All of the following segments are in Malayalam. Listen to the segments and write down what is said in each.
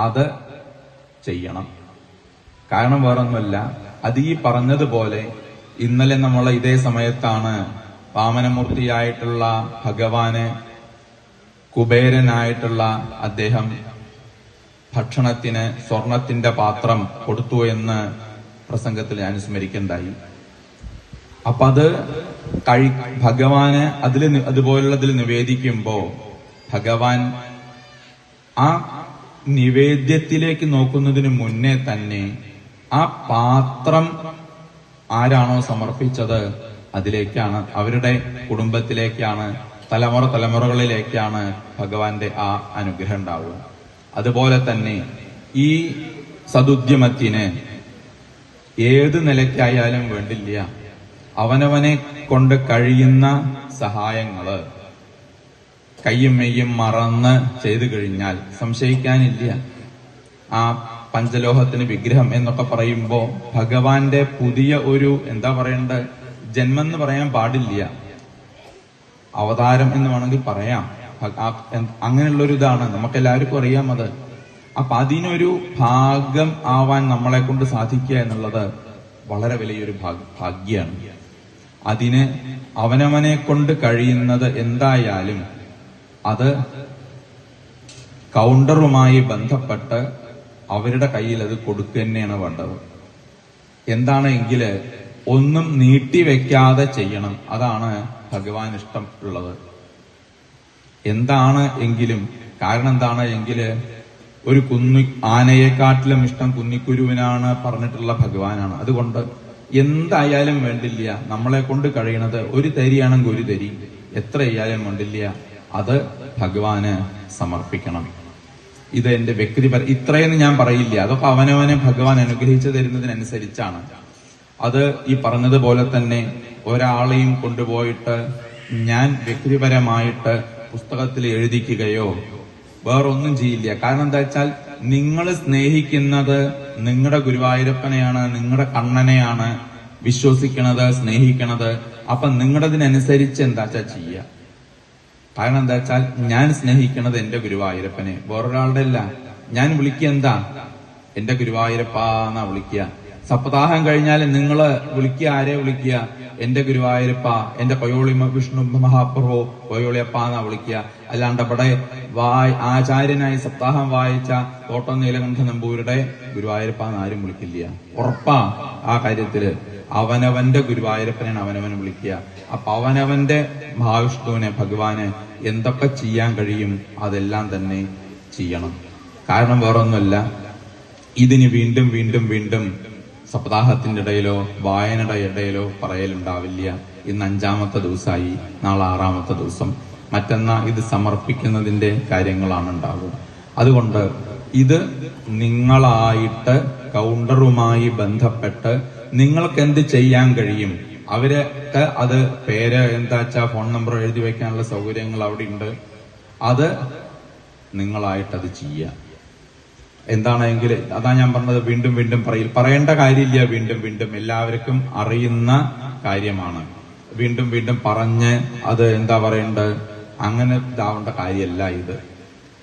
അത് ചെയ്യണം. കാരണം വേറൊന്നുമല്ല അത് ഈ പറഞ്ഞതുപോലെ ഇന്നലെ നമ്മൾ ഇതേ സമയത്താണ് വാമനമൂർത്തിയായിട്ടുള്ള ഭഗവാന് കുബേരനായിട്ടുള്ള അദ്ദേഹം ഭക്ഷണത്തിന് സ്വർണത്തിന്റെ പാത്രം കൊടുത്തു എന്ന് പ്രസംഗത്തിൽ ഞാൻ സ്മരിക്കണ്ടായി അപ്പൊ അത് കഴി ഭഗവാന് അതിൽ അതുപോലുള്ളതിൽ നിവേദിക്കുമ്പോ ഭഗവാൻ ആ നിവേദ്യത്തിലേക്ക് നോക്കുന്നതിന് മുന്നേ തന്നെ ആ പാത്രം ആരാണോ സമർപ്പിച്ചത് അതിലേക്കാണ് അവരുടെ കുടുംബത്തിലേക്കാണ് തലമുറ തലമുറകളിലേക്കാണ് ഭഗവാന്റെ ആ അനുഗ്രഹം ഉണ്ടാവുക. അതുപോലെ തന്നെ ഈ സതുദ്യമത്തിന് ഏത് നിലയ്ക്കായാലും വേണ്ടില്ല. അവനവനെ കൊണ്ട് കഴിയുന്ന സഹായങ്ങൾ. കയ്യും മെയ്യും മറന്ന് ചെയ്തു കഴിഞ്ഞാൽ സംശയിക്കാനില്ല. ആ പഞ്ചലോഹത്തിന് വിഗ്രഹം എന്നൊക്കെ പറയുമ്പോൾ ഭഗവാന്റെ പുതിയ ഒരു എന്താ പറയേണ്ടത്? ജന്മം എന്ന് പറയാൻ പാടില്ല. അവതാരം എന്ന് വേണമെങ്കിൽ പറയാം. അങ്ങനെയുള്ള ഒരു ഇതാണ് നമുക്ക് എല്ലാവർക്കും അറിയാം അത്. അപ്പൊ അതിനൊരു ഭാഗം ആവാൻ നമ്മളെ കൊണ്ട് സാധിക്കുക എന്നുള്ളത് വളരെ വലിയൊരു ഭാഗ്- ഭാഗ്യാണ്. അതിന് അവനവനെ കൊണ്ട് കഴിയുന്നത് എന്തായാലും അത് കൗണ്ടറുമായി ബന്ധപ്പെട്ട് അവരുടെ കയ്യിൽ അത് കൊടുക്കുക തന്നെയാണ് വേണ്ടത്. എന്താണ് എങ്കിൽ ഒന്നും നീട്ടിവെക്കാതെ ചെയ്യണം. അതാണ് ഭഗവാൻ ഇഷ്ടം ഉള്ളത്. എന്താണ് എങ്കിലും കാരണം എന്താണ് എങ്കിൽ ഒരു കുന്നി ആനയെക്കാട്ടിലും ഇഷ്ടം കുന്നിക്കുരുവിനാണ് പറഞ്ഞിട്ടുള്ള ഭഗവാനാണ്. അതുകൊണ്ട് എന്തായാലും വേണ്ടില്ല. നമ്മളെ കൊണ്ട് കഴിയണത് ഒരു തരിയാണെങ്കിൽ ഒരു തരി. എത്രയായാലും വേണ്ടില്ല. അത് ഭഗവാന് സമർപ്പിക്കണം. ഇത് എന്റെ വ്യക്തിപര ഇത്രയെന്ന് ഞാൻ പറയില്ല. അതൊക്കെ അവനവനെ ഭഗവാൻ അനുഗ്രഹിച്ചു തരുന്നതിനനുസരിച്ചാണ്. അത് ഈ പറഞ്ഞതുപോലെ തന്നെ ഒരാളെയും കൊണ്ടുപോയിട്ട് ഞാൻ വ്യക്തിപരമായിട്ട് പുസ്തകത്തിൽ എഴുതിക്കുകയോ വേറൊന്നും ചെയ്യില്ല. കാരണം എന്താ വെച്ചാൽ നിങ്ങൾ സ്നേഹിക്കുന്നത് നിങ്ങളുടെ ഗുരുവായൂരപ്പനെയാണ് നിങ്ങളുടെ കണ്ണനെയാണ് വിശ്വസിക്കണത് സ്നേഹിക്കണത്. അപ്പൊ നിങ്ങളതിനനുസരിച്ച് എന്താ വെച്ചാൽ ചെയ്യുക കാരണം എന്താ വെച്ചാൽ ഞാൻ സ്നേഹിക്കണത് എന്റെ ഗുരുവായൂരപ്പനെ. വേറൊരാളുടെ അല്ല. ഞാൻ വിളിക്കുക എന്താ? എന്റെ ഗുരുവായൂരപ്പാന്നാ വിളിക്കുക. സപ്താഹം കഴിഞ്ഞാൽ നിങ്ങൾ വിളിക്കുക ആരെ വിളിക്കുക? എന്റെ ഗുരുവായൂരപ്പ എന്റെ പയോളി വിഷ്ണു മഹാപ്രഭു പയോളിയപ്പ വിളിക്കുക. അല്ലാണ്ട് അവിടെ വായ് ആചാര്യനായി സപ്താഹം വായിച്ച തോട്ടം നീലകണ്ഠ നമ്പൂരുടെ ഗുരുവായൂരപ്പ ആരും വിളിക്കില്ല. ഉറപ്പാ ആ കാര്യത്തിൽ. അവനവന്റെ ഗുരുവായൂരപ്പനെയാണ് അവനവൻ വിളിക്കുക. അപ്പൊ അവനവന്റെ മഹാവിഷ്ണുവിനെ ഭഗവാന് എന്തൊക്കെ ചെയ്യാൻ കഴിയും അതെല്ലാം തന്നെ ചെയ്യണം. കാരണം വേറൊന്നുമല്ല ഇതിന് വീണ്ടും വീണ്ടും വീണ്ടും സപ്താഹത്തിന്റെ ഇടയിലോ വായനയുടെ ഇടയിലോ പറയലുണ്ടാവില്ല. ഇന്ന് അഞ്ചാമത്തെ ദിവസമായി നാളെ ആറാമത്തെ ദിവസം. മറ്റന്നാ ഇത് സമർപ്പിക്കുന്നതിന്റെ കാര്യങ്ങളാണ് ഉണ്ടാവുക. അതുകൊണ്ട് ഇത് നിങ്ങളായിട്ട് കൗണ്ടറുമായി ബന്ധപ്പെട്ട് നിങ്ങൾക്ക് എന്ത് ചെയ്യാൻ കഴിയും? അവരൊക്കെ അത് പേര് എന്താ വെച്ചാൽ ഫോൺ നമ്പർ എഴുതി വെക്കാനുള്ള സൗകര്യങ്ങൾ അവിടെ ഉണ്ട് അത് നിങ്ങളായിട്ട് അത് ചെയ്യുക എന്താണെങ്കിൽ അതാ ഞാൻ പറഞ്ഞത് വീണ്ടും വീണ്ടും പറയിൽ പറയേണ്ട കാര്യമില്ല വീണ്ടും വീണ്ടും എല്ലാവർക്കും അറിയുന്ന കാര്യമാണ്. വീണ്ടും വീണ്ടും പറഞ്ഞ് അത് എന്താ പറയേണ്ടത് അങ്ങനെ ഇതാവേണ്ട കാര്യമല്ല ഇത്.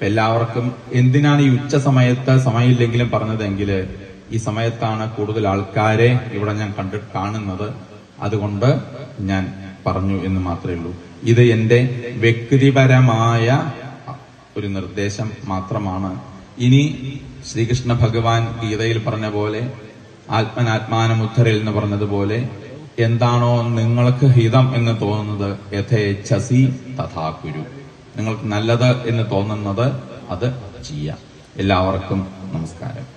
എല്ലാവർക്കും എന്തിനാണ് ഈ ഉച്ച സമയത്ത് സമയമില്ലെങ്കിലും പറഞ്ഞതെങ്കിൽ ഈ സമയത്താണ് കൂടുതൽ ആൾക്കാരെ ഇവിടെ ഞാൻ കണ്ടി കാണുന്നത്. അതുകൊണ്ട് ഞാൻ പറഞ്ഞു എന്ന് മാത്രമേ ഉള്ളൂ. ഇത് എന്റെ വ്യക്തിപരമായ ഒരു നിർദ്ദേശം മാത്രമാണ്. ഇനി ശ്രീകൃഷ്ണ ഭഗവാൻ ഗീതയിൽ പറഞ്ഞ പോലെ ആത്മനാത്മാനമുദ്ധരിൽ എന്ന് പറഞ്ഞതുപോലെ എന്താണോ നിങ്ങൾക്ക് ഹിതം എന്ന് തോന്നുന്നത് യഥേച്ഛസി തഥാ കുരു നിങ്ങൾക്ക് നല്ലത് എന്ന് തോന്നുന്നത് അത് ചെയ്യാം. എല്ലാവർക്കും നമസ്കാരം.